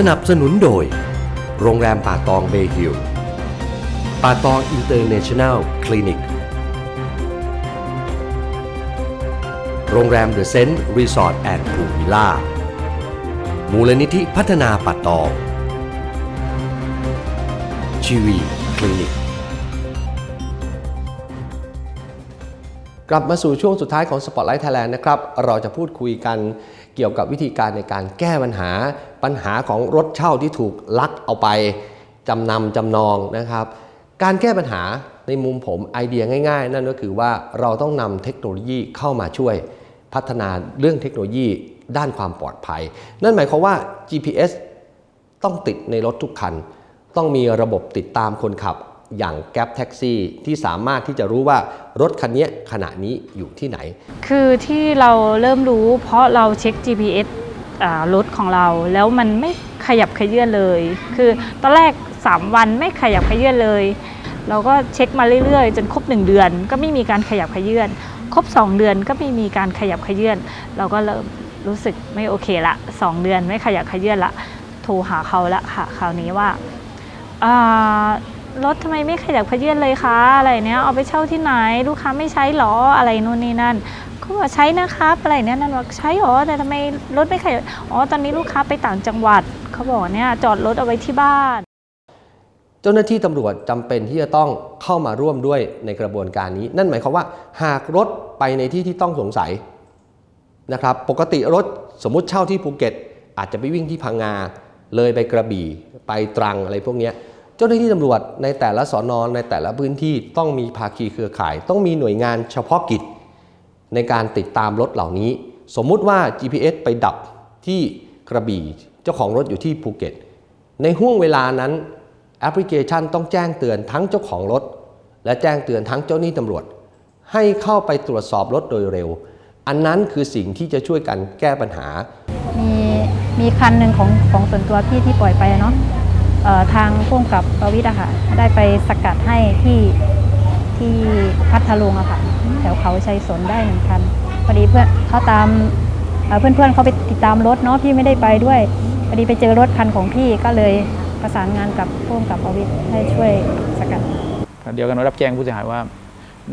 สนับสนุนโดย โรงแรมป่าตองเบฮิลป่าตองอินเตอร์เนชั่นแนลคลินิก โรงแรมเดอะเซนต์รีสอร์ทแอนด์พูลวิลล่า มูลนิธิพัฒนาป่าตอง ชีวีคลินิกกลับมาสู่ช่วงสุดท้ายของ Spotlight Thailand นะครับ เราจะพูดคุยกัน เกี่ยวกับวิธีการในการแก้ปัญหาปัญหาของรถเช่าที่ถูกลักเอาไปจำนำจำนองนะครับ การแก้ปัญหาในมุมผมไอเดียง่าย ๆ นั่นก็คือว่าเราต้องนำเทคโนโลยีเข้ามาช่วยพัฒนาเรื่องเทคโนโลยีด้านความปลอดภัย นั่นหมายความว่า GPS ต้องติดในรถทุกคัน ต้องมีระบบติดตามคนขับ อย่างแก๊ปแท็กซี่ที่สามารถที่จะรู้ว่ารถคันนี้ขณะนี้อยู่ที่ไหน คือที่เราเริ่มรู้เพราะเราเช็ค GPS รถของเราแล้วมันไม่ขยับขยื่นเลย คือตอนแรก 3 วันไม่ขยับขยื่นเลย เราก็เช็คมาเรื่อยๆ จนครบ 1 เดือนก็ไม่มีการขยับขยื่นครบ 2 เดือนก็ไม่มีการขยับขยื่นเราก็เริ่มรู้สึกไม่โอเคละ 2 เดือนไม่ขยับขยื่นละโทรหาเขาละค่ะคราวนี้ว่าอ่า รถทำไมไม่ขยับขยื่นเลยคะอะไรเนี้ยเอาไปเช่าที่ไหน ลูกค้าไม่ใช้หรออะไรนู่นนี่นั่นเขาบอกใช้นะครับอะไรเนี้ยนั่นบอกใช้หรอแต่ทำไมรถไม่ขยับอ๋อตอนนี้ลูกค้าไปต่างจังหวัดเขาบอกเนี่ยจอดรถเอาไว้ที่บ้าน เจ้าหน้าที่ตำรวจจำเป็นที่จะต้องเข้ามาร่วมด้วยในกระบวนการนี้ นั่นหมายความว่า หากรถไปในที่ที่ต้องสงสัยนะครับปกติรถสมมติเช่าที่ภูเก็ต อาจจะไปวิ่งที่พังงาเลยไปกระบี่ไปตรังอะไรพวกนี้ เจ้าหน้าที่ตำรวจในแต่ละสอนอนในแต่ละพื้นที่ต้องมีภาคีเครือข่าย ต้องมีหน่วยงานเฉพาะกิจ ในการติดตามรถเหล่านี้ สมมุติว่า GPS ไปดับที่กระบี่เจ้าของรถอยู่ที่ภูเก็ต ในห่วงเวลานั้นแอปพลิเคชันต้องแจ้งเตือนทั้งเจ้าของรถ และแจ้งเตือนทั้งเจ้าหนี้ตำรวจ ให้เข้าไปตรวจสอบรถโดยเร็ว อันนั้นคือสิ่งที่จะช่วยกันแก้ปัญหา มีมีคันหนึ่งของของส่วนตัวพี่ที่ปล่อยไปเนาะ ทางพ่วงกับประวิทย์อะค่ะ ได้ไปสกัดให้ที่ที่พัทลุงอะค่ะ แถวเขาชัยสนได้หนึ่งคันพอดีเพื่อนเขาตามเอ่อนเพื่อนเขาไปติดตามรถเนาะพี่ไม่ได้ไปด้วยพอดีไปเจอรถคันของพี่ก็เลยประสานงานกับพ่วงกับประวิทย์ให้ช่วยสกัดเดียวกันเรารับแจ้งผู้เสียหายว่า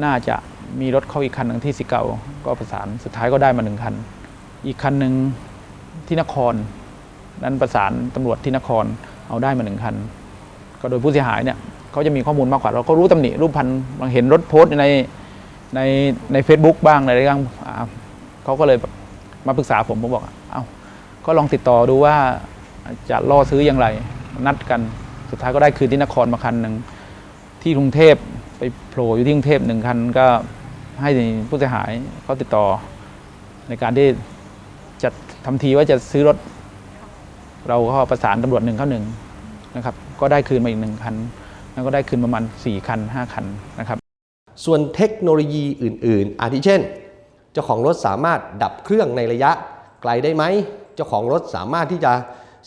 น่าจะมีรถเข้าอีกคันหนึ่งที่สิเกาก็ประสานสุดท้ายก็ได้มาหนึ่งคัน อีกคันหนึ่งที่นคร นั้นประสานตำรวจที่นคร เอาได้มาหนึ่งคัน ก็โดยผู้เสียหายเนี่ยเขาจะมีข้อมูลมากกว่าเราก็รู้ตำหนิรูปพันธ์บางเห็นรถโพสต์ในในใน Facebook บ้างในอะไรบ้างเขาก็เลยมาปรึกษาผมผมบอกเอ้าก็ลองติดต่อดูว่าจะล่อซื้ออย่างไร นัดกันสุดท้ายก็ได้คืนที่นครมาคันหนึ่งที่กรุงเทพไปโผล่อยู่ที่กรุงเทพหนึ่งคันก็ให้ผู้เสียหายเขาติดต่อในการที่จะทำทีว่าจะซื้อรถ เราก็ประสานตำรวจหนึ่งเข้าหนึ่งนะครับก็ได้คืนมาอีกหนึ่งคัน แล้วก็ได้คืนประมาณ 4 คัน 5 คันนะครับ ส่วนเทคโนโลยีอื่น ๆ อาทิเช่น เจ้าของรถสามารถดับเครื่องในระยะไกลได้ไหม เจ้าของรถสามารถที่จะ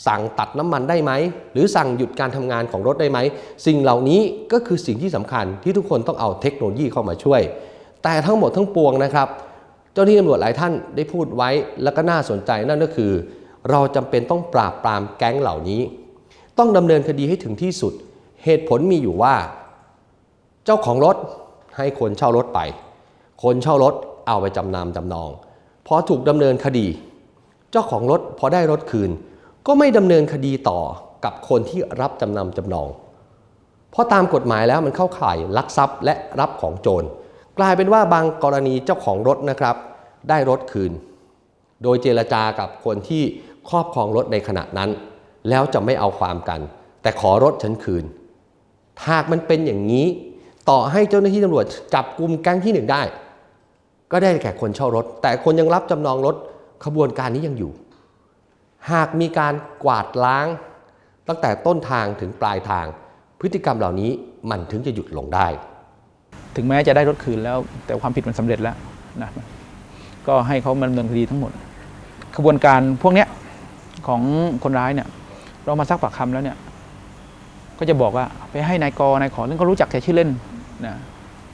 สั่งตัดน้ำมันได้ไหม หรือสั่งหยุดการทำงานของรถได้ไหม สิ่งเหล่านี้ก็คือสิ่งที่สำคัญที่ทุกคนต้องเอาเทคโนโลยีเข้ามาช่วย แต่ทั้งหมดทั้งปวงนะครับ เจ้าหน้าที่ตำรวจหลายท่านได้พูดไว้ แล้วก็น่าสนใจนั่นก็คือ เราจำเป็นต้องปราบปรามแก๊งเหล่านี้ ต้องดำเนินคดีให้ถึงที่สุด เหตุผลมีอยู่ว่า เจ้าของรถให้คนเช่ารถไป คนเช่ารถเอาไปจำนำจำนองพอถูกดำเนินคดี เจ้าของรถพอได้รถคืน ก็ไม่ดำเนินคดีต่อกับคนที่รับจำนำจำนอง เพราะตามกฎหมายแล้วมันเข้าข่ายลักทรัพย์และรับของโจร กลายเป็นว่าบางกรณีเจ้าของรถนะครับ ได้รถคืน โดยเจรจากับคนที่ ครอบครองรถในขณะนั้น แล้วจะไม่เอาความกัน แต่ขอรถฉันคืนหากมันเป็นอย่างนี้ต่อให้เจ้าหน้าที่ตำรวจจับกลุ่มแก๊งที่หนึ่งได้ ก็ได้แก่คนเช่ารถ แต่คนยังรับจำนองรถขบวนการนี้ยังอยู่ หากมีการกวาดล้าง ตั้งแต่ต้นทางถึงปลายทาง พฤติกรรมเหล่านี้มันถึงจะหยุดลงได้ ถึงแม้จะได้รถคืนแล้ว แต่ความผิดมันสำเร็จแล้วนะก็ให้เขามาดำเนินคดีทั้งหมดขบวนการพวกเนี้ย ของคนร้ายเนี่ย เรามาซักปากคำแล้วเนี่ย ก็จะบอกว่าไปให้นายกนายขอซึ่งก็รู้จักแต่ชื่อเล่นนะ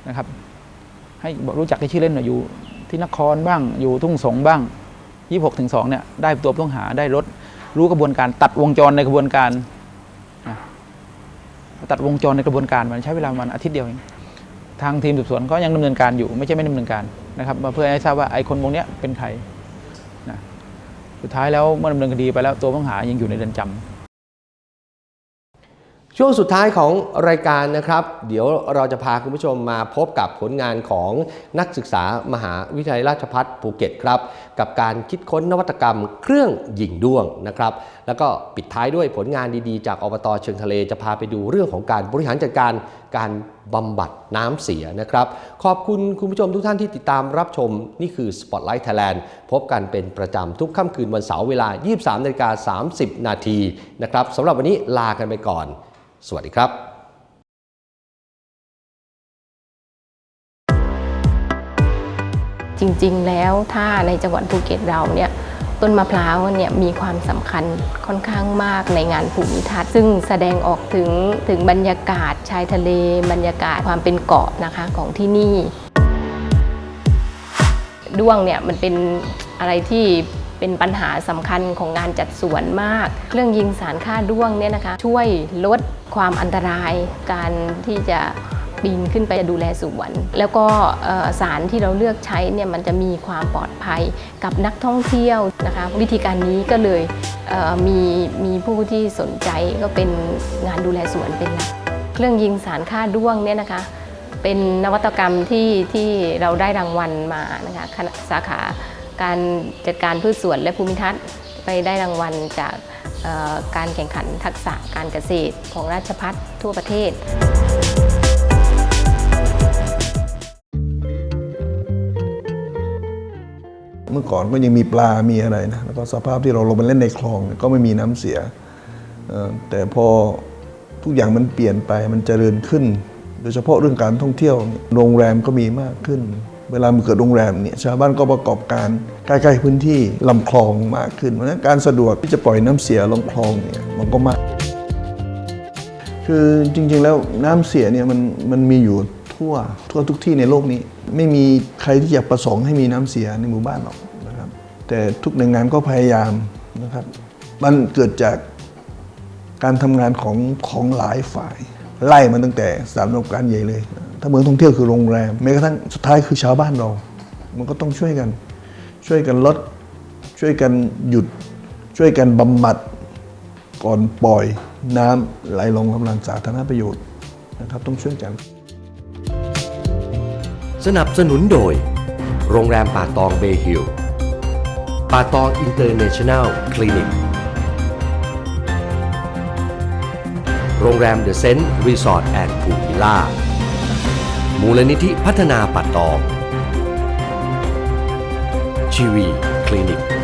นะครับ ให้รู้จักแต่ชื่อเล่นนะอยู่ที่นครบ้างอยู่ทุ่งสงบ้าง 26ถึง2เนี่ยได้ตัวผู้ต้องหาได้รถ รู้กระบวนการตัดวงจรในกระบวนการนะตัดวงจรในกระบวนการมันใช้เวลาประมาณอาทิตย์เดียวเองทางทีมสืบสวนก็ยังดำเนินการอยู่ไม่ใช่ไม่ดำเนินการนะครับมาเพื่อให้ทราบว่าไอ้คนวงเนี้ยเป็นใคร สุดท้ายแล้วเมื่อดำเนินคดีไปแล้วตัวผู้ต้องหายังอยู่ในเรือนจำ ช่วงสุดท้ายของรายการนะครับ เดี๋ยวเราจะพาคุณผู้ชมมาพบกับผลงานของนักศึกษามหาวิทยาลัยราชภัฏภูเก็ตครับ กับการคิดค้นนวัตกรรมเครื่องยิงด้วงนะครับ แล้วก็ปิดท้ายด้วยผลงานดีๆ จากอบตเชิงทะเลจะพาไปดูเรื่องของการบริหารจัดการการบำบัดน้ำเสียนะครับ ขอบคุณคุณผู้ชมทุกท่านที่ติดตามรับชมนี่คือ Spotlight Thailand พบกันเป็นประจำทุกค่ำคืนวันเสาร์เวลา 23นาฬิกา30 นาทีนะครับสำหรับวันนี้ลากันไปก่อน สวัสดีครับจริงๆ แล้วถ้าในจังหวัดภูเก็ตเราเนี่ยต้นมะพร้าวเนี่ยมีความสำคัญค่อนข้างมากในงานภูมิทัศน์ซึ่งแสดงออกถึงถึงบรรยากาศชายทะเล บรรยากาศความเป็นเกาะนะคะของที่นี่ ด้วงเนี่ยมันเป็นอะไรที่ เป็นปัญหาสำคัญของงานจัดสวนมาก เครื่องยิงสารฆ่าด้วงเนี่ยนะคะ ช่วยลดความอันตรายการที่จะปีนขึ้นไปดูแลสวน แล้วก็สารที่เราเลือกใช้เนี่ยมันจะมีความปลอดภัยกับนักท่องเที่ยวนะคะ วิธีการนี้ก็เลยเมีมีผู้ที่สนใจก็เป็นงานดูแลสวนเป็นหลักเครื่องยิงสารฆ่าด้วงเนี่ยนะคะ เป็นนวัตกรรมที่ที่เราได้รางวัลมานะคะสาขา การจัดการพืชสวนและภูมิทัศน์ไปได้รางวัลจากการแข่งขันทักษะการเกษตรของราชพัฒทั่วประเทศ เมื่อก่อนก็ยังมีปลา มีอะไรนะ แล้วก็สภาพที่เราลงไปเล่นในคลองก็ไม่มีน้ำเสีย แต่พอทุกอย่างมันเปลี่ยนไปมันเจริญขึ้น โดยเฉพาะเรื่องการท่องเที่ยว โรงแรมก็มีมากขึ้น เวลามันเกิดโรงแรมเนี่ยชาวบ้านก็ประกอบการใกล้ๆพื้นที่ลำคลองมากขึ้นเพราะฉะนั้นการสะดวกที่จะปล่อยน้ำเสียลงคลองเนี่ยมันก็มาก คือจริงๆแล้วน้ำเสียเนี่ยมันมันมีอยู่ทั่วทั่วทุกที่ในโลกนี้ ไม่มีใครที่จะประสงค์ให้มีน้ำเสียในหมู่บ้านหรอกนะครับ แต่ทุกหน่วยงานก็พยายามนะครับ มันเกิดจากการทำงานของของหลายฝ่าย ไล่มันตั้งแต่สานประกอบการใหญ่เลย ถ้าเมืองท่องเที่ยวคือโรงแรมแม้กระทั่งสุดท้ายคือชาวบ้านเรา มันก็ต้องช่วยกัน ช่วยกันลด ช่วยกันหยุด ช่วยกันบำบัด ก่อนปล่อยน้ำไหลลงกำลังสาธารณประโยชน์นะครับต้องช่วยกัน สนับสนุนโดย โรงแรมป่าตองเบฮิลป่าตองอินเตอร์เนชั่นแนลคลินิกโรงแรมเดอะเซนต์รีสอร์ทแอนด์พูลวิลล่า มูลนิธิพัฒนาปัดตองชีวี คลินิก